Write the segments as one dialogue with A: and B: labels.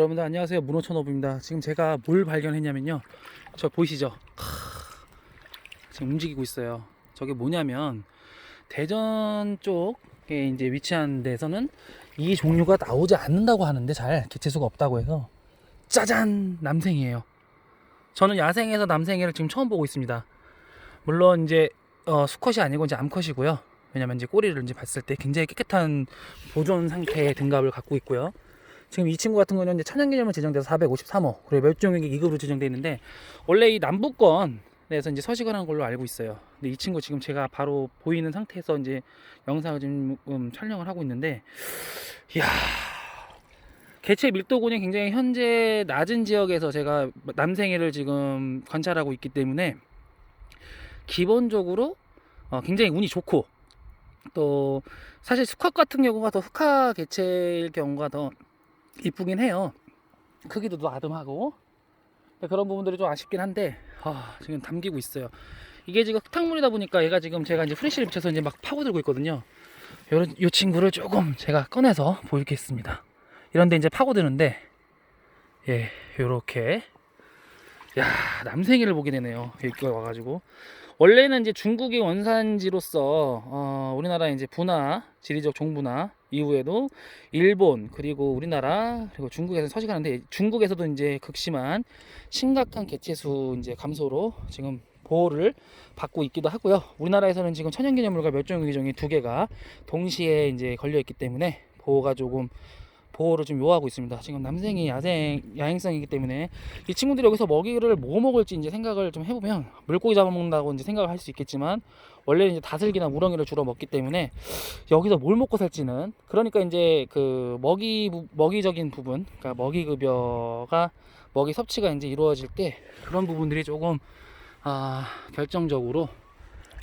A: 여러분들 안녕하세요. 문호천호부입니다. 지금 제가 뭘 발견했냐면요. 저 보이시죠? 크, 지금 움직이고 있어요. 저게 뭐냐면 대전 쪽에 이제 위치한 데서는 이 종류가 나오지 않는다고 하는데 잘 개체수가 없다고 해서 짜잔! 남생이에요. 저는 야생에서 남생이를 지금 처음 보고 있습니다. 물론 이제 어, 수컷이 아니고 이제 암컷이고요. 왜냐면 이제 꼬리를 이제 봤을 때 굉장히 깨끗한 보존 상태의 등갑을 갖고 있고요 지금 이 친구 같은 경우는 천연기념물 지정돼서 453호 그리고 멸종위기 2급으로 지정돼 있는데 원래 이 남부권에서 이제 서식을 한 걸로 알고 있어요. 근데 이 친구 지금 제가 바로 보이는 상태에서 이제 영상을 지금 음, 촬영을 하고 있는데, 이야 개체 밀도군이 굉장히 현재 낮은 지역에서 제가 남생애를 지금 관찰하고 있기 때문에 기본적으로 어, 굉장히 운이 좋고 또 사실 수컷 같은 경우가 더 흑화 개체일 경우가 더 이쁘긴 해요. 크기도 더 아름하고 그런 부분들이 좀 아쉽긴 한데 아, 지금 담기고 있어요. 이게 지금 흙탕물이다 보니까 얘가 지금 제가 이제 프레쉬를 붙여서 이제 막 파고들고 있거든요. 요런 요 친구를 조금 제가 꺼내서 보이겠습니다. 이런데 이제 파고드는데 예, 요렇게 야 남생이를 보게 되네요. 여기 와가지고 원래는 이제 중국이 원산지로서 어, 우리나라 이제 분화 지리적 종분화 이후에도 일본 그리고 우리나라 그리고 중국에서 서식하는데 중국에서도 이제 극심한 심각한 개체수 이제 감소로 지금 보호를 받고 있기도 하고요. 우리나라에서는 지금 천연기념물과 멸종위기종이 두 개가 동시에 이제 걸려 있기 때문에 보호가 조금 보호를 좀 요하고 있습니다. 지금 남생이 야생 야행성이기 때문에 이 친구들이 여기서 먹이를 뭐 먹을지 이제 생각을 좀 해보면 물고기 잡아먹는다고 이제 생각을 할 수 있겠지만 원래 이제 다슬기나 우렁이를 주로 먹기 때문에 여기서 뭘 먹고 살지는 그러니까 이제 그 먹이 부- 먹이적인 부분 그러니까 먹이 급여가 먹이 섭취가 이제 이루어질 때 그런 부분들이 조금 아 결정적으로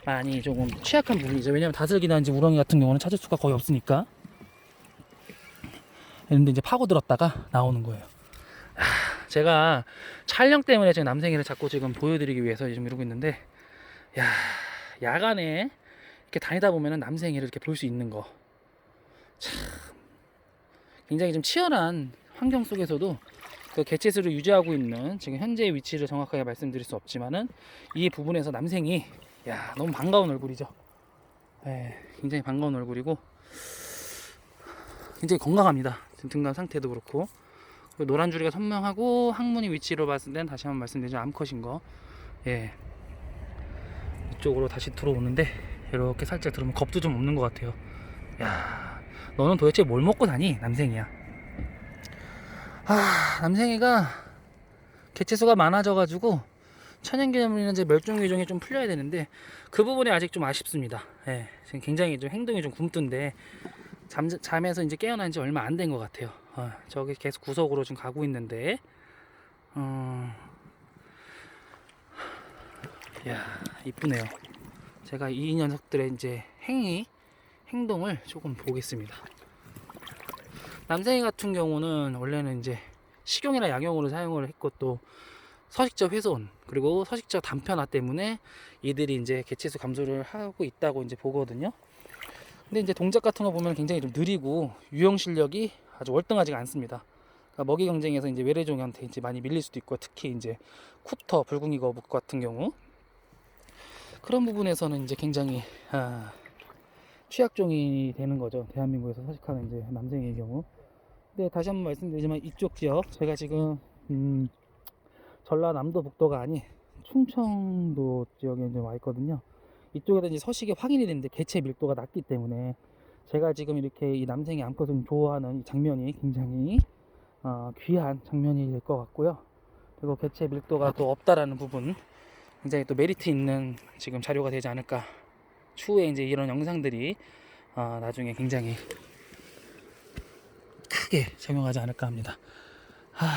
A: 많이 조금 취약한 부분이죠 왜냐면 다슬기나 이제 우렁이 같은 경우는 찾을 수가 거의 없으니까 근데 이제 파고들었다가 나오는 거예요 아, 제가 촬영 때문에 지금 남생이를 자꾸 지금 보여드리기 위해서 지금 이러고 있는데 야 야간에 이렇게 다니다 보면은 남생이를 이렇게 볼 수 있는 거 참 굉장히 좀 치열한 환경 속에서도 그 개체수를 유지하고 있는 지금 현재의 위치를 정확하게 말씀드릴 수 없지만은 이 부분에서 남생이 야 너무 반가운 얼굴이죠. 네, 굉장히 반가운 얼굴이고 굉장히 건강합니다. 등간 상태도 그렇고 노란 줄기가 선명하고 항문의 위치로 봤을 땐 다시 한번 말씀드리죠 암컷인 거. 예. 이쪽으로 다시 들어오는데 이렇게 살짝 들으면 겁도 좀 없는 것 같아요. 야, 너는 도대체 뭘 먹고 사니? 남생이야. 아, 남생이가 개체수가 많아져 가지고 천연기념물이나 이제 멸종위종이 좀 풀려야 되는데 그 부분이 아직 좀 아쉽습니다. 예, 지금 굉장히 좀 행동이 좀 굼뜬데 잠, 잠에서 이제 깨어난 지 얼마 안 된 것 같아요. 어, 저기 계속 구석으로 지금 가고 있는데, 어, 야 이쁘네요. 제가 이 녀석들의 이제 행위, 행동을 조금 보겠습니다. 남생이 같은 경우는 원래는 이제 식용이나 약용으로 사용을 했고 또 서식자 훼손 그리고 서식자 단편화 때문에 이들이 이제 개체수 감소를 하고 있다고 이제 보거든요. 근데 이제 동작 같은 거 보면 굉장히 좀 느리고 유형 실력이 아주 월등하지가 않습니다. 그러니까 먹이 경쟁에서 이제 외래종한테 이제 많이 밀릴 수도 있고 특히 이제 쿠터 붉은이 거북 같은 경우 그런 부분에서는 이제 굉장히 아, 취약종이 되는 거죠. 대한민국에서 서식하는 이제 남생의 경우. 근데 다시 한번 말씀드리지만 이쪽 지역 제가 지금 음, 전라남도 북도가 아닌 충청도 지역에 이제 와 있거든요. 이쪽에다 이제 서식이 확인이 됐는데 개체 밀도가 낮기 때문에 제가 지금 이렇게 이 남생의 암컷을 좋아하는 이 장면이 굉장히 어, 귀한 장면이 될 것 같고요. 그리고 개체 밀도가 또 없다라는 부분 굉장히 또 메리트 있는 지금 자료가 되지 않을까. 추후에 이제 이런 영상들이 어, 나중에 굉장히 크게 작용하지 않을까 합니다. 하...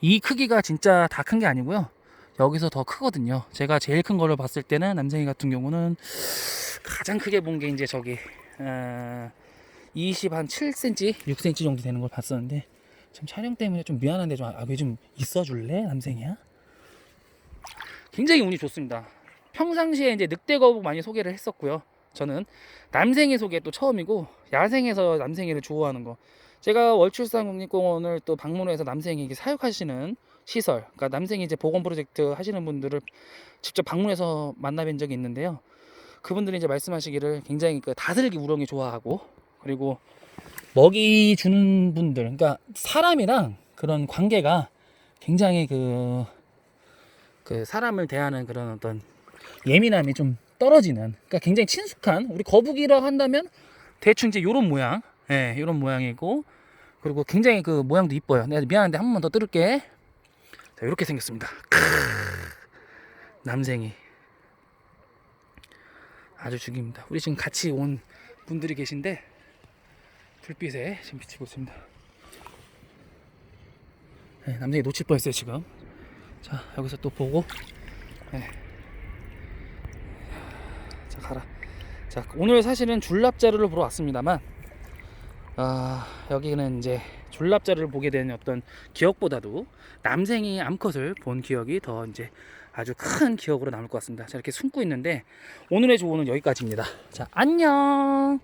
A: 이 크기가 진짜 다 큰 게 아니고요. 여기서 더 크거든요. 제가 제일 큰 거를 봤을 때는 남생이 같은 경우는 가장 크게 본 게 이제 저기 어, 20 한 7cm, 6cm 정도 되는 걸 봤었는데 참 촬영 때문에 좀 미안한데 좀아왜좀 있어줄래 남생이야? 굉장히 운이 좋습니다. 평상시에 이제 늑대 거북 많이 소개를 했었고요. 저는 남생이 소개 또 처음이고 야생에서 남생이를 좋아하는 거 제가 월출산 국립공원을 또 방문해서 남생에게 사육하시는 시설, 그러니까 남생이 이제 보건 프로젝트 하시는 분들을 직접 방문해서 만나뵌 적이 있는데요. 그분들이 이제 말씀하시기를 굉장히 그 다슬기 우렁이 좋아하고 그리고 먹이 주는 분들, 그러니까 사람이랑 그런 관계가 굉장히 그, 그 사람을 대하는 그런 어떤 예민함이 좀 떨어지는, 그러니까 굉장히 친숙한, 우리 거북이라고 한다면 대충 이제 요런 모양, 예, 요런 모양이고, 그리고 굉장히 그 모양도 이뻐요. 내가 미안한데 한 번 더 뜯을게. 자, 이렇게 생겼습니다. 크으, 남생이. 아주 죽입니다. 우리 지금 같이 온 분들이 계신데, 불빛에 지금 비치고 있습니다. 네, 남생이 놓칠 뻔했어요 지금. 자 여기서 또 보고. 네. 자 가라. 자 오늘 사실은 줄납 자루를 보러 왔습니다만, 아 여기는 이제 줄납자루를 보게 된 어떤 기억보다도 남생이 암컷을 본 기억이 더 이제 아주 큰 기억으로 남을 것 같습니다. 자 이렇게 숨고 있는데 오늘의 조언은 여기까지입니다. 자 안녕.